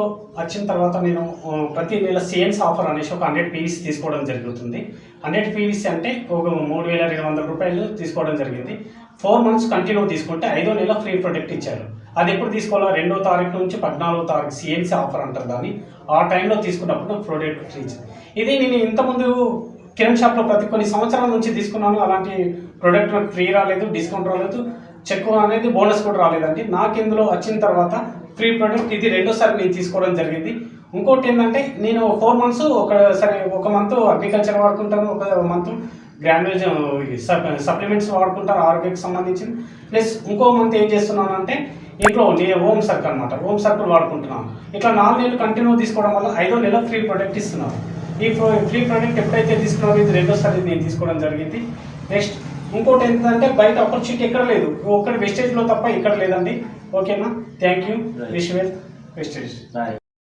వచ్చిన తర్వాత నేను ప్రతి నెల సేల్స్ ఆఫర్ అనేసి ఒక హండ్రెడ్ పీవీసీ తీసుకోవడం జరుగుతుంది. హండ్రెడ్ పీవీసీ అంటే ఒక మూడు వేల రెండు వందల రూపాయలు తీసుకోవడం జరిగింది. ఫోర్ మంత్స్ కంటిన్యూ తీసుకుంటే ఐదో నెల ఫ్రీ ప్రొడక్ట్ ఇచ్చారు. అది ఎప్పుడు తీసుకోవాలో? రెండో తారీఖు నుంచి పద్నాలుగో తారీఖు సిఎన్సీ ఆఫర్ అంటారు దాన్ని. ఆ టైంలో తీసుకున్నప్పుడు ప్రొడక్ట్ ఫ్రీ ఇది నేను ఇంతకుముందు కిరణ్ షాప్లో ప్రతి కొన్ని సంవత్సరాల నుంచి తీసుకున్నాను. అలాంటి ప్రోడక్ట్ నాకు ఫ్రీ రాలేదు డిస్కౌంట్ రాలేదు. చెక్ అనేది బోనస్ కూడా రాలేదండి. నాకు ఇందులో వచ్చిన తర్వాత ఫ్రీ ప్రోడక్ట్ ఇది రెండోసారి నేను తీసుకోవడం జరిగింది. ఇంకోటి ఏంటంటే నేను ఫోర్ మంత్స్ ఒక సరే ఒక మంత్ అగ్రికల్చర్ వాడుకుంటాను. ఒక మంత్ గ్రాండ్యూజ్ సప్లిమెంట్స్ వాడుకుంటారు ఆరోగ్యకి సంబంధించింది. ప్లస్ ఇంకో మంత్ ఏం చేస్తున్నాను అంటే ఇంట్లో నేను హోమ్ సర్క్ అనమాట ఓమ్ సర్కిల్ వాడుకుంటున్నాను. ఇట్లా నాలుగు నెలలు కంటిన్యూ తీసుకోవడం వల్ల ఐదో నెల ఫ్రీ ప్రొడక్ట్ ఇస్తున్నాను. ఈ ఫ్రీ ప్రోడక్ట్ ఎప్పుడైతే తీసుకున్నారో ఇది రెండోసారి నేను తీసుకోవడం జరిగింది. నెక్స్ట్ ఇంకోటి ఏంటంటే బయట ఆపర్చునిటీ ఎక్కడ లేదు. ఒక్కటి వెస్టేజ్లో తప్ప ఇక్కడ లేదండి. ఓకేనా? Thank you wish well wastage.